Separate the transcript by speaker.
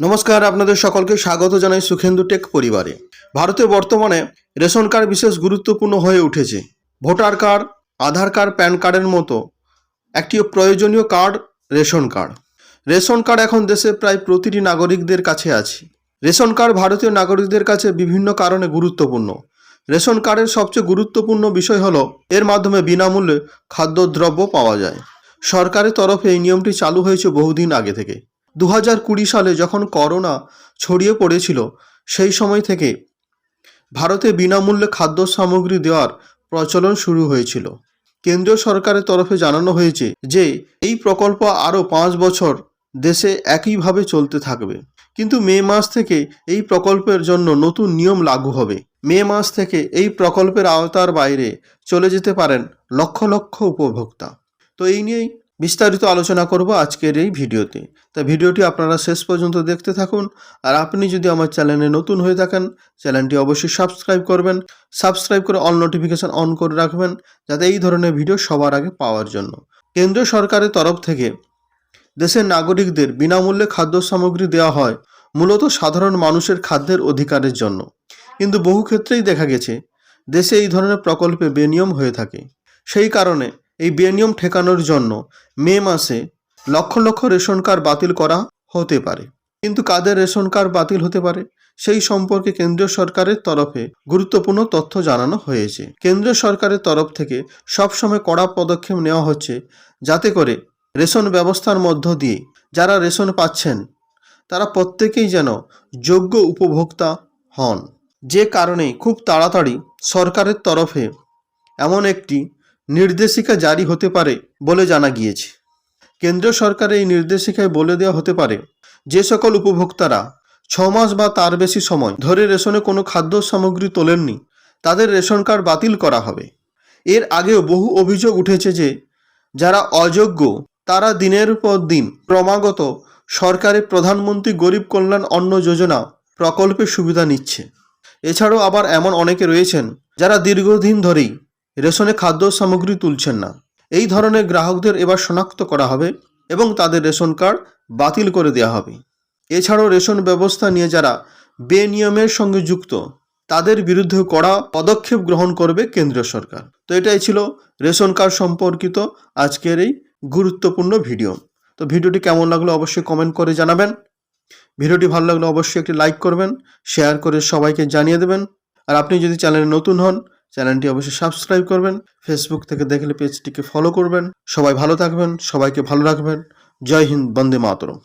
Speaker 1: নমস্কার, আপনাদের সকলকে স্বাগত জানাই সুখেন্দু টেক পরিবারে। ভারতে বর্তমানে রেশন কার্ড বিশেষ গুরুত্বপূর্ণ হয়ে উঠেছে। Voter card, Aadhaar card, PAN কার্ডের মতো একটি প্রয়োজনীয় card, ration card. Ration card এখন দেশে প্রায় প্রতিটি নাগরিকদের কাছে আছে। রেশন কার্ড ভারতীয় নাগরিকদের কাছে বিভিন্ন কারণে গুরুত্বপূর্ণ। রেশন কার্ডের সবচেয়ে গুরুত্বপূর্ণ বিষয় হলো, এর মাধ্যমে বিনামূল্যে খাদ্যদ্রব্য পাওয়া যায়। সরকারের তরফে এই নিয়মটি চালু হয়েছে বহুদিন আগে থেকে। দু কুড়ি সালে যখন করোনা ছড়িয়ে পড়েছিল, সেই সময় থেকে ভারতে বিনামূল্যে খাদ্য সামগ্রী দেওয়ার প্রচলন শুরু হয়েছিল। কেন্দ্রীয় সরকারের তরফে জানানো হয়েছে যে, এই প্রকল্প আরও পাঁচ বছর দেশে একইভাবে চলতে থাকবে। কিন্তু মে মাস থেকে এই প্রকল্পের জন্য নতুন নিয়ম লাগু হবে। মে মাস থেকে এই প্রকল্পের আওতার বাইরে চলে যেতে পারেন লক্ষ লক্ষ উপভোক্তা। তো এই নিয়েই বিস্তারিত আলোচনা করব আজকের এই ভিডিওতে। তা ভিডিওটি আপনারা শেষ পর্যন্ত দেখতে থাকুন। আর আপনি যদি আমার চ্যানেলে নতুন হয়ে থাকেন, চ্যানেলটি অবশ্যই সাবস্ক্রাইব করবেন। সাবস্ক্রাইব করে অল নোটিফিকেশন অন করে রাখবেন, যাতে এই ধরনের ভিডিও সবার আগে পাওয়ার জন্য। কেন্দ্রীয় সরকারের তরফ থেকে দেশের নাগরিকদের বিনামূল্যে খাদ্য সামগ্রী দেওয়া হয় মূলত সাধারণ মানুষের খাদ্যের অধিকারের জন্য। কিন্তু বহু ক্ষেত্রেই দেখা গেছে, দেশে এই ধরনের প্রকল্পে বেনিয়ম হয়ে থাকে। সেই কারণে এই বেনিয়ম ঠেকানোর জন্য মে মাসে লক্ষ লক্ষ রেশন কার্ড বাতিল করা হতে পারে। কিন্তু কাদের রেশন কার্ড বাতিল হতে পারে? সেই সম্পর্কে কেন্দ্রীয় সরকারের তরফে গুরুত্বপূর্ণ তথ্য জানানো হয়েছে। কেন্দ্রীয় সরকারের তরফ থেকে সবসময় কড়া পদক্ষেপ নেওয়া হচ্ছে যাতে করে রেশন ব্যবস্থার মধ্য দিয়ে যারা রেশন পাচ্ছেন, তারা প্রত্যেকেই যেন যোগ্য উপভোক্তা হন। যে কারণে খুব তাড়াতাড়ি সরকারের তরফে এমন একটি নির্দেশিকা জারি হতে পারে বলে জানা গিয়েছে। কেন্দ্রীয় সরকার এই নির্দেশিকায় বলে দেওয়া হতে পারে, যে সকল উপভোক্তারা ছ মাস বা তার বেশি সময় ধরে রেশনে কোনো খাদ্য সামগ্রী তোলেননি, তাদের রেশন কার্ড বাতিল করা হবে। এর আগেও বহু অভিযোগ উঠেছে যে, যারা অযোগ্য, তারা দিনের পর দিন ক্রমাগত সরকারের প্রধানমন্ত্রী গরিব কল্যাণ অন্ন যোজনা প্রকল্পের সুবিধা নিচ্ছে। এছাড়াও আবার এমন অনেকে রয়েছেন, যারা দীর্ঘদিন ধরেই রেশনে খাদ্য সামগ্রী তুলছেন না। এই ধরনের গ্রাহকদের এবার শনাক্ত করা হবে এবং তাদের রেশন কার্ড বাতিল করে দেওয়া হবে। এছাড়াও রেশন ব্যবস্থা নিয়ে যারা বেনিয়মের সঙ্গে যুক্ত, তাদের বিরুদ্ধে কড়া পদক্ষেপ গ্রহণ করবে কেন্দ্রীয় সরকার। তো এটাই ছিল রেশন কার্ড সম্পর্কিত আজকের এই গুরুত্বপূর্ণ ভিডিও। তো ভিডিওটি কেমন লাগল অবশ্যই কমেন্ট করে জানাবেন। ভিডিওটি ভালো লাগলে অবশ্যই একটি লাইক করবেন, শেয়ার করে সবাইকে জানিয়ে দেবেন। আর আপনি যদি চ্যানেলে নতুন হন চ্যানেলটি অবশ্যই সাবস্ক্রাইব করবেন ফেসবুক থেকে দেখলে পেজটিকে ফলো করবেন। সবাই ভালো থাকবেন, সবাইকে ভালো রাখবেন। জয় হিন্দ, বন্দে মাতরম।